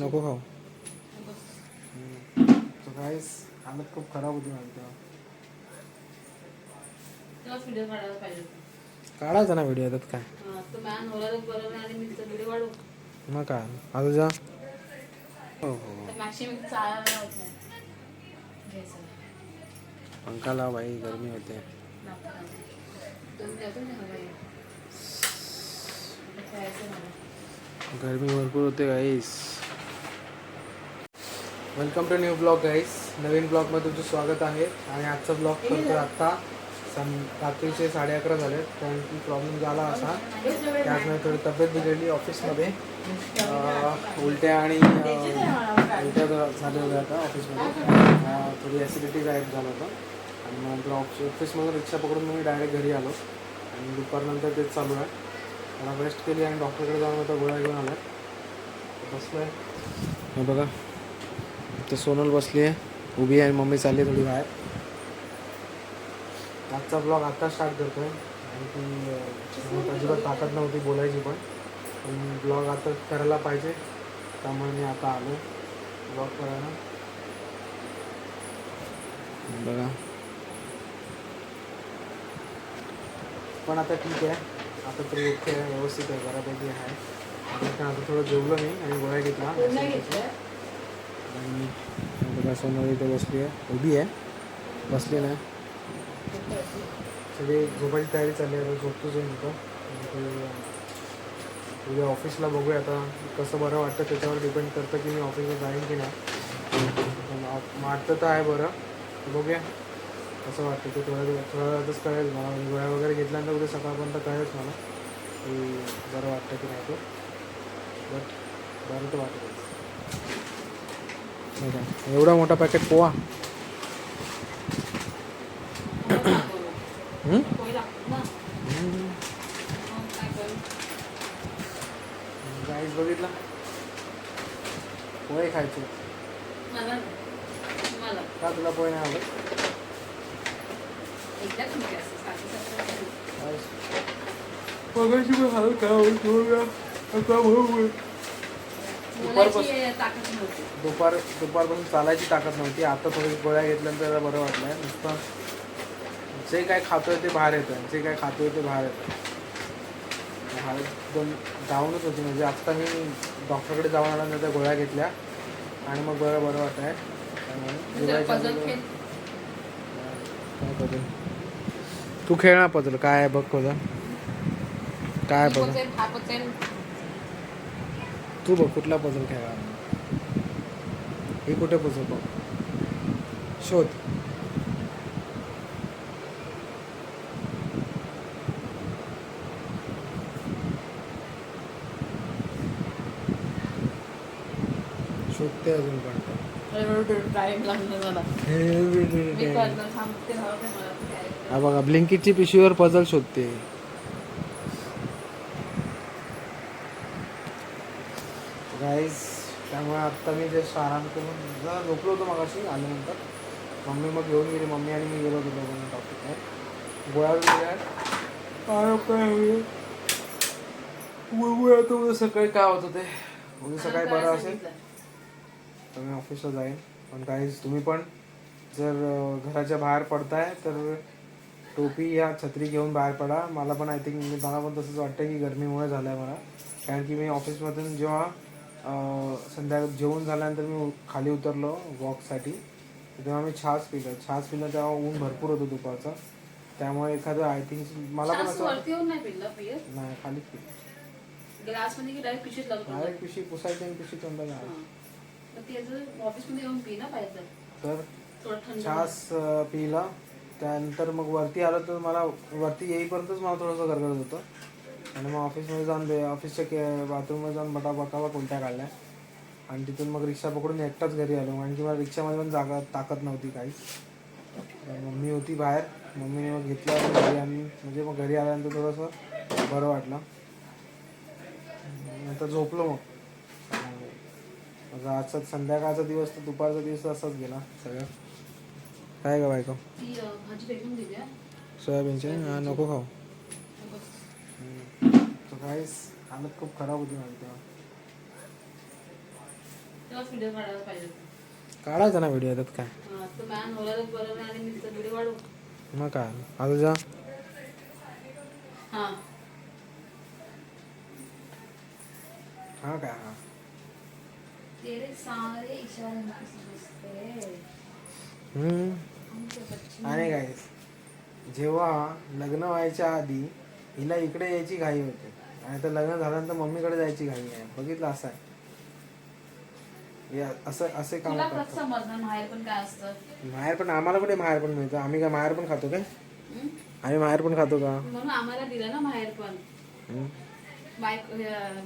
नको खाऊ. तो काहीच हालत खूप खराब होती माझी तेव्हा. तेव्हाच व्हिडिओ काढायला पाहिजे होता. काढायचा ना व्हिडिओ त्यात काय? हा, मग काय? आता जा. हो. हो पंखा लाव बाई गरमी होते. गरमी भरपूर होते guys welcome to new blog guys नवीन ब्लॉगमध्ये तुमचं स्वागत आहे. आणि आजचा ब्लॉग करतो आत्ता सं रात्रीचे साडे अकरा झाले कारण की प्रॉब्लेम झाला असा. त्याचमुळे थोडी तब्येत बिघडली ऑफिसमध्ये. उलट्या आणि उलट्या झाल्या होत्या आता ऑफिसमध्ये. थोडी ॲसिडिटी गायब झालं होतं. आणि मग नंतर ऑफिस ऑफिसमधून रिक्षा पकडून मी डायरेक्ट घरी आलो. आणि दुपारनंतर तेच चालू आहे. मला रेस्ट केली आणि डॉक्टरकडे जाऊन आता गोळ्या घेऊन आल्या. बसलो आहे बघा. तर सोनल बसली. आहे उभी आहे मम्मी चालली आहे थोडी बाहेर. आजचा ब्लॉग आत्ता स्टार्ट करतो आहे आणि ती अजिबात ताकद नव्हती बोलायची पण. पण ब्लॉग आता करायला पाहिजे. त्यामुळे मी आता आलो. ब्लॉग करायला. बघा. पण आता ठीक आहे. आता तरी ओके आहे व्यवस्थित आहे बऱ्यापैकी आहे. आता पण आता थोडं जेवलो मी आणि गोळ्या घेतला बघा सोनल इथे बसली आहे उभी आहे बसली नाही सगळी झोपायची तयारी चालली आहे झोपतोच आहे तिथं उद्या ऑफिसला बघूया आता कसं बरं वाटतं त्याच्यावर डिपेंड करतं की मी ऑफिसला जाईन की नाही पण वाटतं तर आहे बरं। बघूया कसं वाटतं ते थोड्या दिवस थोड्या वेळातच कळेल मला गोळ्या वगैरे घेतल्यानंतर उद्या सकाळपर्यंत कळेलच मला की बरं वाटतं की नाही तो। बट बरं तर वाटतं एवढा मोठा पॅकेट पोहा हं? पोळी लागतात ना हं. मग काय करू गाईस बघितला पोहे खायचे मला मला का तुला पोहे नाही आवडत नव्हती. दुपार दुपारपासून चालायची ताकद नव्हती. आता थोडी गोळ्या घेतल्यानंतर बरं वाटलंय. नुसतं जे काय खातोय ते बाहेर येतं जे काय खातोय ते बाहेर येतं एकदम डाऊनच होती. म्हणजे आत्ता मी डॉक्टरकडे जाऊन आल्यानंतर गोळ्या घेतल्या. आणि मग बरं बरं वाटत आहे पझल तू खेळ ना पझल काय आहे बघ पझल काय मी पझल बोलते, हा बोलते, तू बघ कुठला पझल खेळा हे कुठे पझल बघ. शोध. शोधते अजून पण. हा बघा ब्लिंकिटची पिशवीवर पझल शोधते गाईज त्यामुळे आत्ता मी जस्ट आराम करून जरा झोपलो होतो मगाशी आल्यानंतर. मम्मी मग घेऊन गेली. मम्मी आणि मी गेलो होतो दोघांना डॉक्टर गोळ्या बघूया आता उद्या सकाळी काय होतं ते उद्या सकाळी बरं असेल? तर मी ऑफिसला जाईन. पण काहीच तुम्ही पण जर घराच्या बाहेर पडताय तर टोपी या छत्री घेऊन बाहेर पडा. मला पण आय थिंक मला पण तसंच वाटतं की गरमीमुळे झालं आहे मला कारण की मी ऑफिसमधून जेव्हा संध्याकाळ जेवण झाल्यानंतर मी खाली उतरलो वॉकसाठी. तेव्हा मी छास पिलं. छास पिलं तेव्हा ऊन भरपूर होतं दुपारचं. त्यामुळे एखादं आय थिंक मला पण असं वरती येऊन नाही पिल्लं पिय नाही खालीच पिलं. ग्लासमध्ये की डायरेक्ट पिशवीत लागतो? डायरेक्ट पिशी पुसायची आणि पिशी तोंडाला हां. तर ते जर ऑफिसमध्ये येऊन पी ना पाहिजे. तर थोडं थंड छास अं, पिला. त्यानंतर मग वरती आलं तर मला वरती येईपर्यंतच मला थोडंसं गरगरत होतं. आणि मग ऑफिसमध्ये जाऊन बे ऑफिसच्या के बाथरूममध्ये जाऊन बटा बटावा कोणत्या काढल्या? आणि तिथून मग रिक्षा पकडून एकटाच घरी आलो. कारण की मला रिक्षामध्ये पण जागा ताकद नव्हती काहीच. तर मम्मी होती बाहेर. मम्मीने मग घेतलं आणि घरी आणली म्हणजे मग घरी आल्यानंतर थोडंसं बरं वाटलं. नंतर झोपलो मग. माझा आजचा संध्याकाळचा दिवस तर दुपारचा दिवस असाच गेला. सगळं. काय का बायको. सोयाबीनचे. नको खाऊ. तर काहीच हालत खूप खराब होती माझी तेव्हा. तेव्हाच व्हिडिओ काढायला पाहिजे होता. काढायचा ना व्हिडिओ येतात काय? हा, तो मग काय? आता जा. हा. हा काय हा. तेरे सारे इशारे में किसी दिसते हम्म. आमचे बच्चे आणि काय जेव्हा लग्न व्हायच्या आधी हिला इकडे यायची घाई होती. आणि आता लग्न झाल्यानंतर मम्मीकडे जायची घाई आहे. बघितलं असं आहे. हे असं असे काम माहेर पण काय असतं? माहेर पण आम्हाला पण माहेर पण मिळतं. आम्ही काय माहेर पण खातो काय? हं? आम्ही माहेर पण खातो का? म्हणून आम्हाला दिलं ना माहेर पण. बायक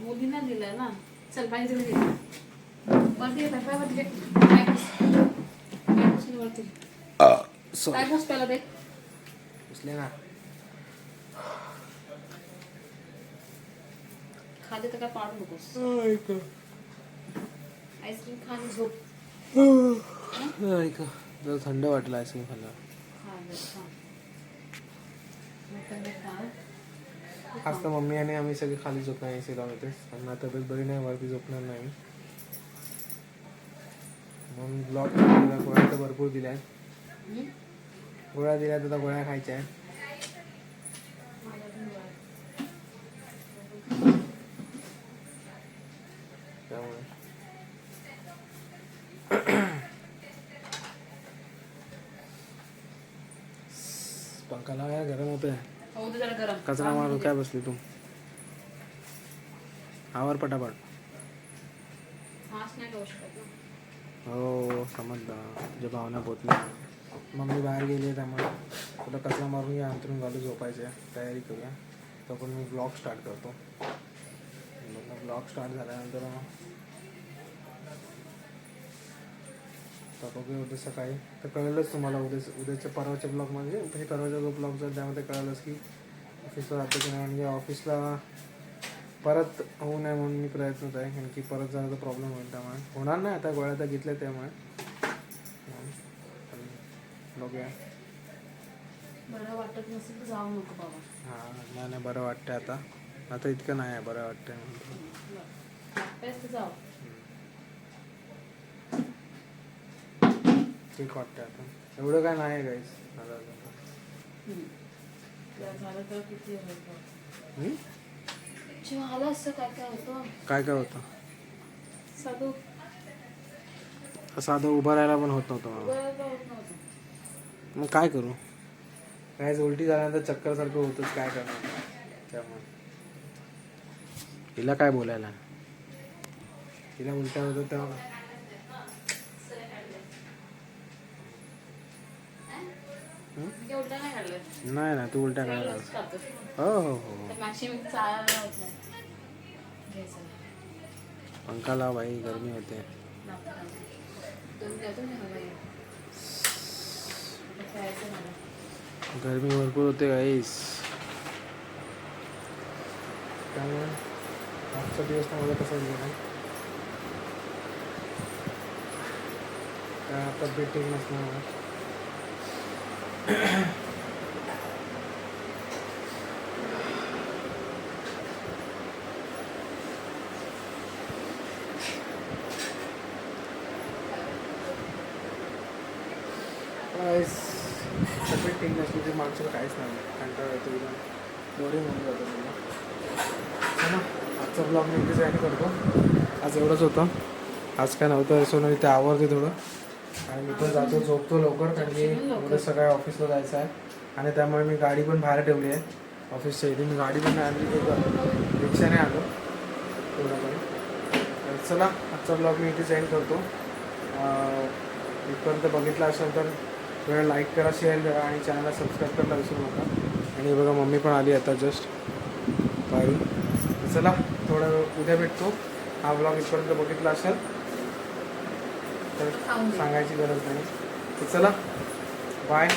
मुलींना दिलं ना. चल पाहिजे दिलं ना. वरती Sorry. पाय पुस पहिला ते उचले ना खाली तर काय पाडू नकोस. आईस्क्रीम खा आणि झोप. ऐक. जरा थंड वाटलं आईस्क्रीम खाल्लं खा बस, खा. मटण नाही खा. आज तर मम्मी आणि आम्ही सगळे खाली झोपणार सी लावून येते त्यांना तब्येत बरी नाही वरती झोपणार नाही. म्हणून ब्लॉक गोळ्या तर भरपूर दिल्या आहेत? गोळ्या दिल्या तर आता गोळ्या खायच्या आहेत मला पण बरं. त्यामुळे पंखा लावायला गरम होतोय होऊ दे जरा गरम कचरा मारून काय बसली तू? आवर पटापट. हो समजलं. तुझ्या भावना पोचली मम्मी बाहेर गेली आहे त्यामुळे. तुला कचरा मारून या अंतरून घालू झोपायचं तयारी करूया. तो पण मी ब्लॉग स्टार्ट करतो. ब्लॉग स्टार्ट झाल्यानंतर बघूया उद्या सकाळी. तर कळलंच तुम्हाला उद्या उद्याच्या परवाच्या ब्लॉगमध्ये हे परवाच्या जो ब्लॉग जर त्यामध्ये कळलंच की ऑफिसला जातो की नाही म्हणजे ऑफिसला परत होऊ नये म्हणून मी प्रयत्नच आहे कारण की परत झाला तर प्रॉब्लेम होईल त्यामुळे. होणार नाही आता गोळ्या तर घेतल्या त्यामुळे. बघूया. बरं वाटत नसेल तर जाऊ नको बाबा. हां नाही नाही बरं वाटतंय आता. आता इतकं नाही आहे बरं वाटतंय जाऊ. ठीक वाटतंय आता. एवढं काय नाही आहे गाईस. काय काय होतं? काय काय होतं? साधू. साधं उभं राहायला पण होत नव्हतं. मला बरं होत नव्हतं. मग काय करू? काय उलटी झाल्यानंतर चक्कर सारखं होतच काय करणार? त्यामुळे. हिला काय बोलायला? तिला उलट्या होतं तेव्हा हं? नाही ना तू उलट्या काढतो. हो हो हो घ्यायचं पंखा लाव बाई गरमी होते. गरमी भरपूर होते गाईस त्यामुळे आजचा दिवस तर मला कसा गेला. काय तब्येत ठीक नसल्यामुळे गाईस सगळी ठीक नसली तर माणसाला काहीच नाही. कंटाळा येतो बोरिंग होऊन जातं तुला ना आजचा ब्लॉग मी इथे जाईन करतो. आज एवढंच होतं. आज काय नव्हतं सोनं इथे आवडते थोडं. आणि मी पण जातो झोपतो लवकर कारण की उद्या सकाळी ऑफिसला जायचं आहे. आणि त्यामुळे मी गाडी पण बाहेर ठेवली आहे. ऑफिसच्या इथे. मी गाडी पण आणली रिक्षाने आलो. पूर्णपणे चला आजचा ब्लॉग मी इथे सेंड करतो. इथपर्यंत बघितला असेल तर वेळ लाईक करा शेअर करा आणि चॅनलला सबस्क्राईब करायला विसरू नका. आणि बघा मम्मी पण आली आता जस्ट बाहेरून चला थोडा वेळ उद्या भेटतो. हा ब्लॉग इथपर्यंत बघितला असेल तर. सांगायची गरज नाही. तर चला बाय